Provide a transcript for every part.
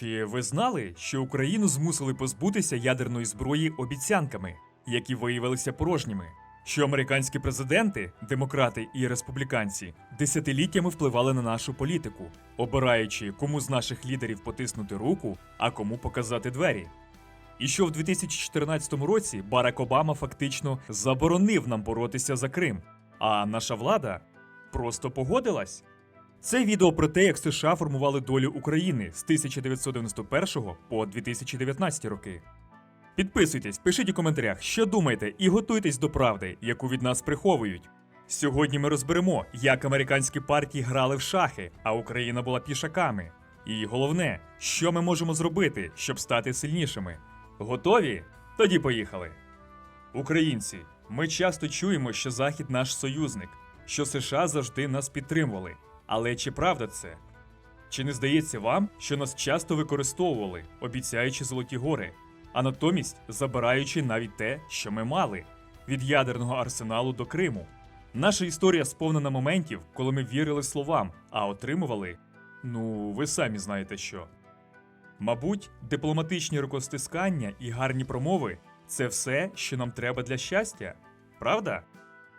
Чи ви знали, що Україну змусили позбутися ядерної зброї обіцянками, які виявилися порожніми? Що американські президенти, демократи і республіканці, десятиліттями впливали на нашу політику, обираючи, кому з наших лідерів потиснути руку, а кому показати двері? І що в 2014 році Барак Обама фактично заборонив нам боротися за Крим, а наша влада просто погодилась? Це відео про те, як США формували долю України з 1991 по 2019 роки. Підписуйтесь, пишіть у коментарях, що думаєте, і готуйтесь до правди, яку від нас приховують. Сьогодні ми розберемо, як американські партії грали в шахи, а Україна була пішаками. І головне, що ми можемо зробити, щоб стати сильнішими. Готові? Тоді поїхали. Українці, ми часто чуємо, що Захід наш союзник, що США завжди нас підтримували. Але чи правда це? Чи не здається вам, що нас часто використовували, обіцяючи золоті гори, а натомість забираючи навіть те, що ми мали від ядерного арсеналу до Криму? Наша історія сповнена моментів, коли ми вірили словам, а отримували ну, ви самі знаєте що. Мабуть, дипломатичні рукостискання і гарні промови це все, що нам треба для щастя, правда?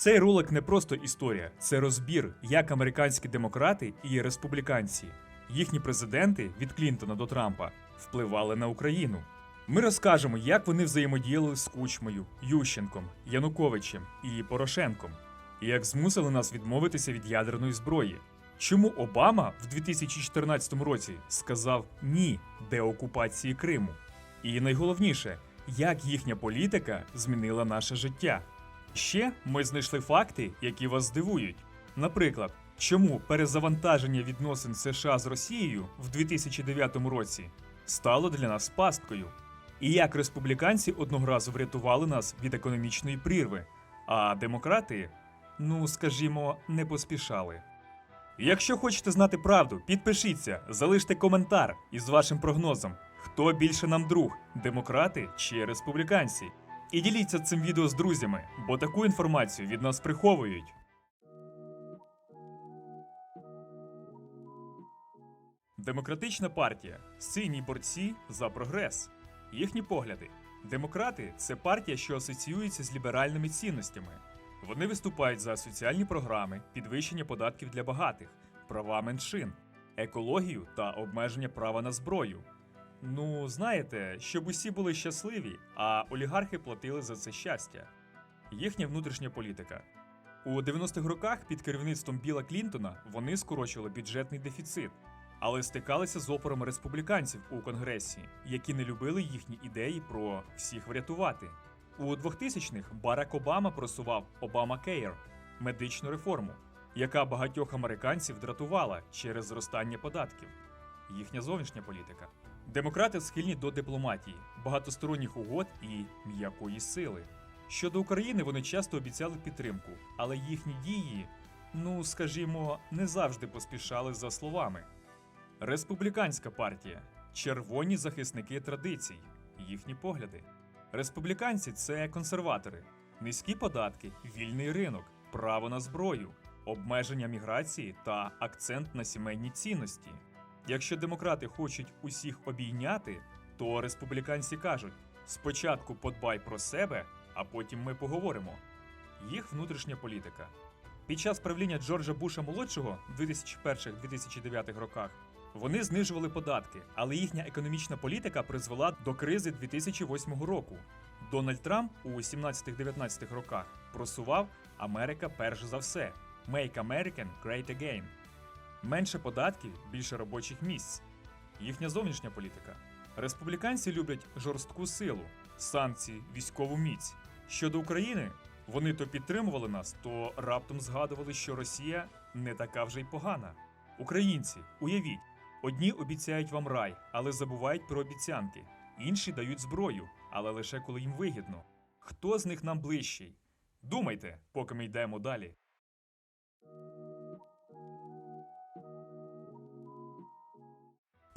Цей ролик не просто історія, це розбір, як американські демократи і республіканці, їхні президенти від Клінтона до Трампа впливали на Україну. Ми розкажемо, як вони взаємодіяли з Кучмою, Ющенком, Януковичем і Порошенком, і як змусили нас відмовитися від ядерної зброї. Чому Обама в 2014 році сказав ні деокупації Криму? І найголовніше, як їхня політика змінила наше життя. Ще ми знайшли факти, які вас здивують. Наприклад, чому перезавантаження відносин США з Росією в 2009 році стало для нас пасткою, і як республіканці одного разу врятували нас від економічної прірви, а демократи, ну скажімо, не поспішали. Якщо хочете знати правду, підпишіться, залиште коментар із вашим прогнозом, хто більше нам друг, демократи чи республіканці. І діліться цим відео з друзями, бо таку інформацію від нас приховують. Демократична партія сині борці за прогрес. Їхні погляди. Демократи це партія, що асоціюється з ліберальними цінностями. Вони виступають за соціальні програми, підвищення податків для багатих, права меншин, екологію та обмеження права на зброю. Ну, знаєте, щоб усі були щасливі, а олігархи платили за це щастя. Їхня внутрішня політика. У 90-х роках під керівництвом Біла Клінтона вони скорочували бюджетний дефіцит, але стикалися з опором республіканців у Конгресі, які не любили їхні ідеї про всіх врятувати. У 2000-х Барак Обама просував Обама Кейр медичну реформу, яка багатьох американців дратувала через зростання податків. Їхня зовнішня політика. Демократи схильні до дипломатії, багатосторонніх угод і м'якої сили. Щодо України вони часто обіцяли підтримку, але їхні дії, ну скажімо, не завжди поспішали за словами. Республіканська партія червоні захисники традицій, їхні погляди. Республіканці це консерватори, низькі податки, вільний ринок, право на зброю, обмеження міграції та акцент на сімейні цінності. Якщо демократи хочуть усіх обійняти, то республіканці кажуть: спочатку подбай про себе, а потім ми поговоримо. Їх внутрішня політика. Під час правління Джорджа Буша молодшого в 2001-2009 роках вони знижували податки, але їхня економічна політика призвела до кризи 2008 року. Дональд Трамп у 17-19 роках просував Америка перш за все Make American Great Again. Менше податків, більше робочих місць. Їхня зовнішня політика. Республіканці люблять жорстку силу, санкції, військову міць. Щодо України, вони то підтримували нас, то раптом згадували, що Росія не така вже й погана. Українці, уявіть, одні обіцяють вам рай, але забувають про обіцянки. Інші дають зброю, але лише коли їм вигідно. Хто з них нам ближчий? Думайте, поки ми йдемо далі.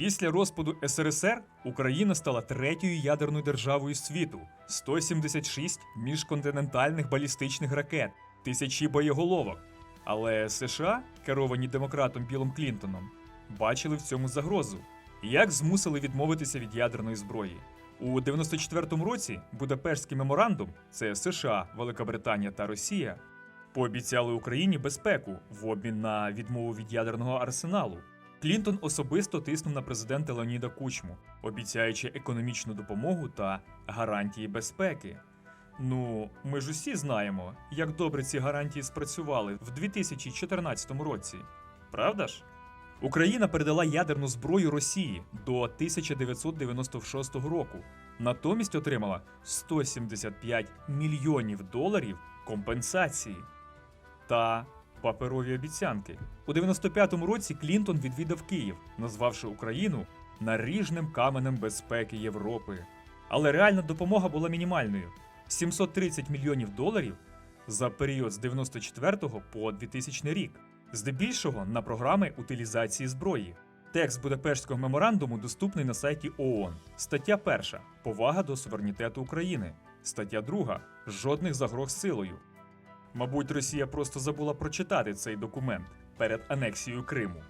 Після розпаду СРСР Україна стала третьою ядерною державою світу. 176 міжконтинентальних балістичних ракет, тисячі боєголовок. Але США, керовані демократом Білом Клінтоном, бачили в цьому загрозу. Як змусили відмовитися від ядерної зброї? У 94-му році Будапештський меморандум це США, Велика та Росія пообіцяли Україні безпеку в обмін на відмову від ядерного арсеналу. Клінтон особисто тиснув на президента Леоніда Кучму, обіцяючи економічну допомогу та гарантії безпеки. Ну, ми ж усі знаємо, як добре ці гарантії спрацювали в 2014 році. Правда ж? Україна передала ядерну зброю Росії до 1996 року. Натомість отримала 175 мільйонів доларів компенсації та паперові обіцянки. У 95-му році Клінтон відвідав Київ, назвавши Україну наріжним каменем безпеки Європи. Але реальна допомога була мінімальною 730 мільйонів доларів за період з 94 по 2000 рік, здебільшого на програми утилізації зброї. Текст Будапештського меморандуму доступний на сайті ООН. Стаття 1. Повага до суверенітету України. Стаття 2. Жодних загроз силою. Мабуть, Росія просто забула прочитати цей документ перед анексією Криму.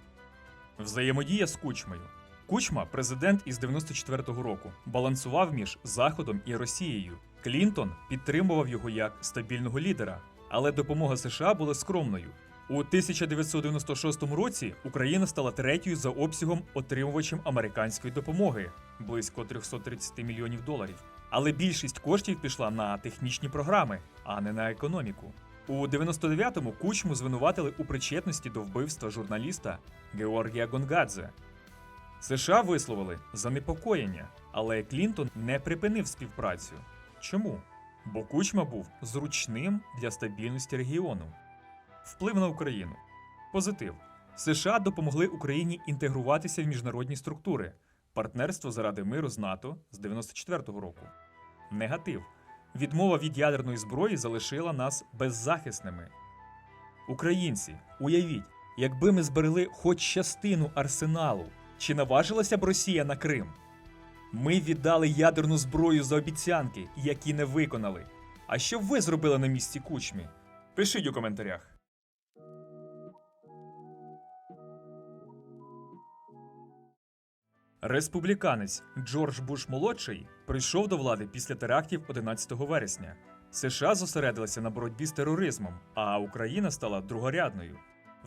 Взаємодія з Кучмою. Кучма, президент із 94-го року, балансував між Заходом і Росією. Клінтон підтримував його як стабільного лідера, але допомога США була скромною. У 1996 році Україна стала третьою за обсягом отримувачем американської допомоги близько 330 мільйонів доларів. Але більшість коштів пішла на технічні програми, а не на економіку. У 99-му Кучму звинуватили у причетності до вбивства журналіста Георгія Гонгадзе. США висловили занепокоєння, але Клінтон не припинив співпрацю. Чому? Бо Кучма був зручним для стабільності регіону. Вплив на Україну. Позитив. США допомогли Україні інтегруватися в міжнародні структури. Партнерство заради миру з НАТО з 94-го року. Негатив. Відмова від ядерної зброї залишила нас беззахисними. Українці, уявіть, якби ми зберегли хоч частину арсеналу, чи наважилася б Росія на Крим? Ми віддали ядерну зброю за обіцянки, які не виконали. А що б ви зробили на місці кучмі? Пишіть у коментарях. Республіканець Джордж Буш молодший прийшов до влади після терактів 11 вересня. США зосередилися на боротьбі з тероризмом, а Україна стала другорядною.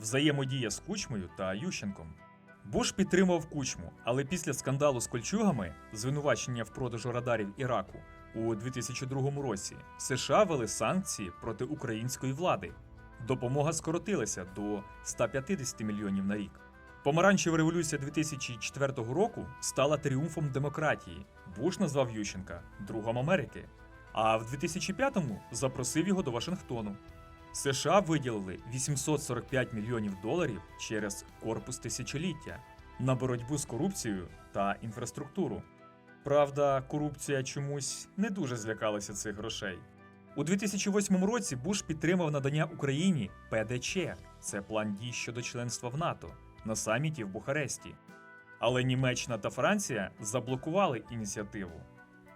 Взаємодія з Кучмою та Ющенком. Буш підтримував Кучму, але після скандалу з кольчугами, звинувачення в продажу радарів Іраку у 2002 році, США вели санкції проти української влади. Допомога скоротилася до 150 мільйонів на рік. Помаранчева революція 2004 року стала тріумфом демократії. Буш назвав Ющенка другом Америки. А в 2005-му запросив його до Вашингтону. США виділили 845 мільйонів доларів через корпус тисячоліття на боротьбу з корупцією та інфраструктуру. Правда, корупція чомусь не дуже злякалася цих грошей. У 2008 році Буш підтримав надання Україні ПДЧ це план дій щодо членства в НАТО на саміті в Бухаресті. Але Німеччина та Франція заблокували ініціативу.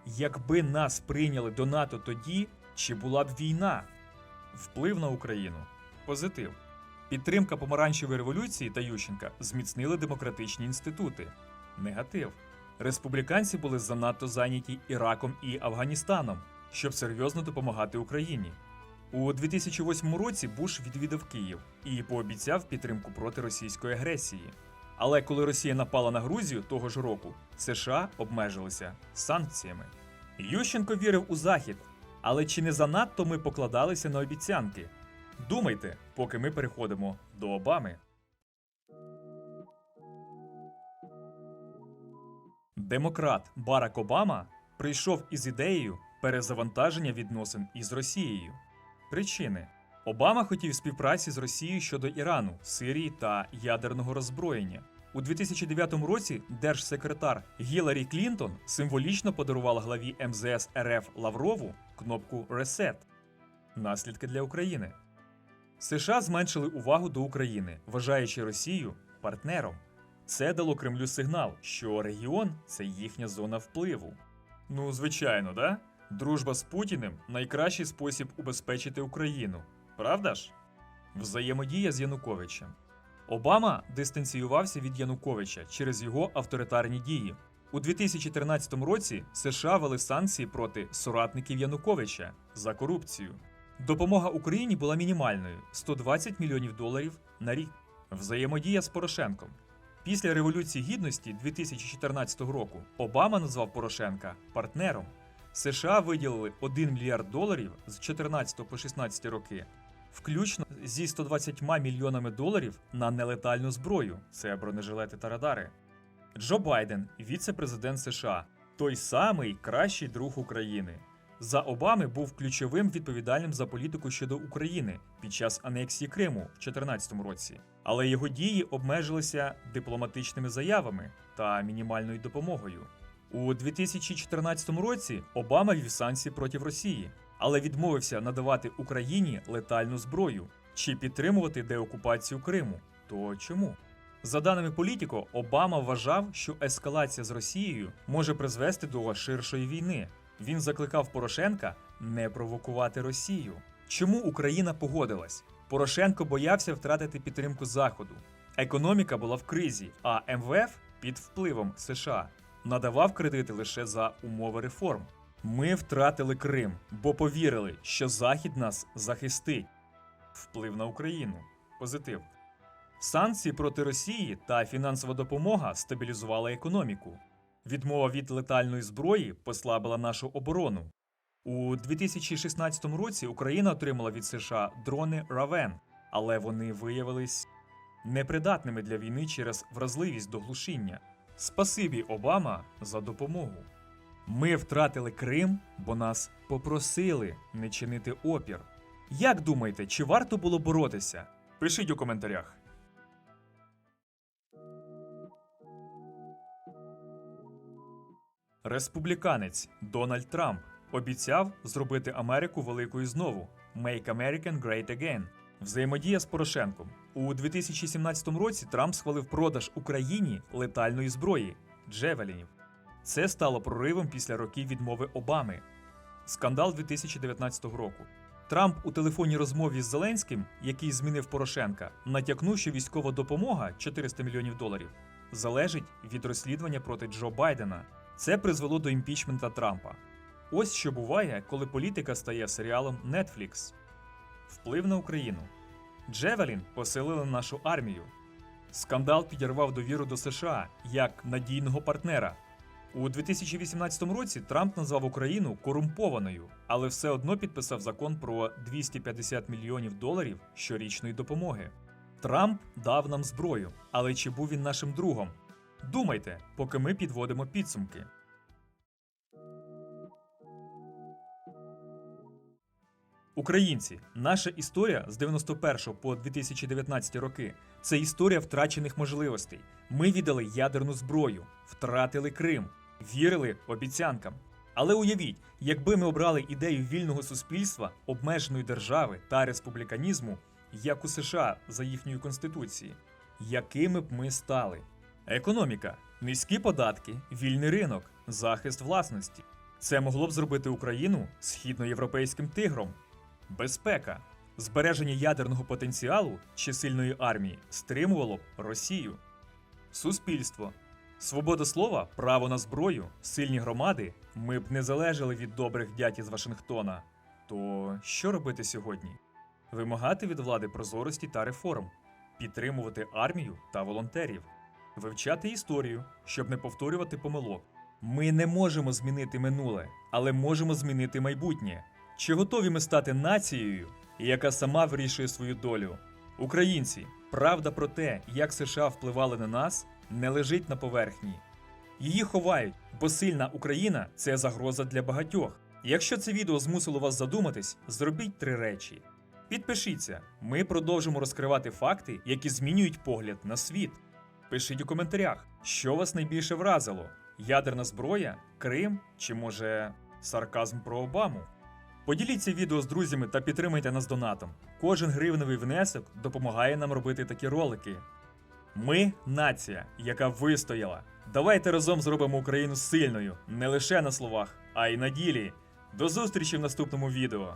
Якби нас прийняли до НАТО тоді, чи була б війна? Вплив на Україну позитив. Підтримка помаранчевої революції та Ющенка зміцнили демократичні інститути. Негатив. Республіканці були занадто зайняті Іраком і Афганістаном, щоб серйозно допомагати Україні. У 2008 році Буш відвідав Київ і пообіцяв підтримку проти російської агресії. Але коли Росія напала на Грузію того ж року, США обмежилися санкціями. Ющенко вірив у Захід, але чи не занадто ми покладалися на обіцянки? Думайте, поки ми переходимо до Обами. Демократ Барак Обама прийшов із ідеєю перезавантаження відносин із Росією. Причини Обама хотів співпраці з Росією щодо Ірану, Сирії та ядерного роззброєння. У 2009 році держсекретар Гіларі Клінтон символічно подарувала главі МЗС РФ Лаврову кнопку Reset. Наслідки для України. США зменшили увагу до України, вважаючи Росію партнером. Це дало Кремлю сигнал, що регіон це їхня зона впливу. Ну, звичайно, да? Дружба з Путіним найкращий спосіб убезпечити Україну. Правда ж? Взаємодія з Януковичем. Обама дистанціювався від Януковича через його авторитарні дії. У 2013 році США вели санкції проти соратників Януковича за корупцію. Допомога Україні була мінімальною 120 мільйонів доларів на рік. Взаємодія з Порошенком. Після Революції Гідності 2014 року Обама назвав Порошенка партнером. США виділили 1 мільярд доларів з 14 по 16 роки, включно зі 120 мільйонами доларів на нелетальну зброю це бронежилети та радари. Джо Байден, віце-президент США, той самий кращий друг України. За Обами був ключовим відповідальним за політику щодо України під час анексії Криму в 2014 році, але його дії обмежилися дипломатичними заявами та мінімальною допомогою. У 2014 році Обама вів санкції проти Росії, але відмовився надавати Україні летальну зброю чи підтримувати деокупацію Криму. То чому? За даними політико, Обама вважав, що ескалація з Росією може призвести до ширшої війни. Він закликав Порошенка не провокувати Росію. Чому Україна погодилась? Порошенко боявся втратити підтримку Заходу. Економіка була в кризі, а МВФ під впливом США надавав кредити лише за умови реформ. Ми втратили Крим, бо повірили, що Захід нас захистить. Вплив на Україну. Позитив. Санкції проти Росії та фінансова допомога стабілізували економіку. Відмова від летальної зброї послабила нашу оборону. У 2016 році Україна отримала від США дрони Равен, але вони виявились непридатними для війни через вразливість до глушіння. Спасибі Обама за допомогу. Ми втратили Крим, бо нас попросили не чинити опір. Як думаєте, чи варто було боротися? Пишіть у коментарях. Республіканець Дональд Трамп обіцяв зробити Америку великою знову Make American Great Again. Взаємодія з Порошенком. У 2017 році Трамп схвалив продаж Україні летальної зброї Джевелінів. Це стало проривом після років відмови Обами. Скандал 2019 року. Трамп у телефонній розмові з Зеленським, який змінив Порошенка, натякнув, що військова допомога 400 мільйонів доларів залежить від розслідування проти Джо Байдена. Це призвело до імпічмента Трампа. Ось що буває, коли політика стає серіалом Netflix. Вплив на Україну. Джевелін посилили нашу армію. Скандал підірвав довіру до США як надійного партнера. У 2018 році Трамп назвав Україну корумпованою, але все одно підписав закон про 250 мільйонів доларів щорічної допомоги. Трамп дав нам зброю, але чи був він нашим другом? Думайте, поки ми підводимо підсумки. Українці, наша історія з 91 по 2019 роки це історія втрачених можливостей. Ми віддали ядерну зброю, втратили Крим, вірили обіцянкам. Але уявіть, якби ми обрали ідею вільного суспільства, обмеженої держави та республіканізму, як у США за їхньою конституцією, якими б ми стали? Економіка, низькі податки, вільний ринок, захист власності. Це могло б зробити Україну східноєвропейським тигром. Безпека, збереження ядерного потенціалу чи сильної армії стримувало б Росію. Суспільство, свобода слова, право на зброю, сильні громади. Ми б не залежали від добрих дядь із Вашингтона. То що робити сьогодні? Вимагати від влади прозорості та реформ, підтримувати армію та волонтерів, вивчати історію, щоб не повторювати помилок. Ми не можемо змінити минуле, але можемо змінити майбутнє. Чи готові ми стати нацією, яка сама вирішує свою долю? Українці, правда про те, як США впливали на нас, не лежить на поверхні. Її ховають, бо сильна Україна це загроза для багатьох. Якщо це відео змусило вас задуматись, зробіть три речі. Підпишіться, ми продовжимо розкривати факти, які змінюють погляд на світ. Пишіть у коментарях, що вас найбільше вразило: ядерна зброя, Крим чи може сарказм про Обаму. Поділіться відео з друзями та підтримайте нас донатом. Кожен гривневий внесок допомагає нам робити такі ролики. Ми нація, яка вистояла. Давайте разом зробимо Україну сильною не лише на словах, а й на ділі. До зустрічі в наступному відео.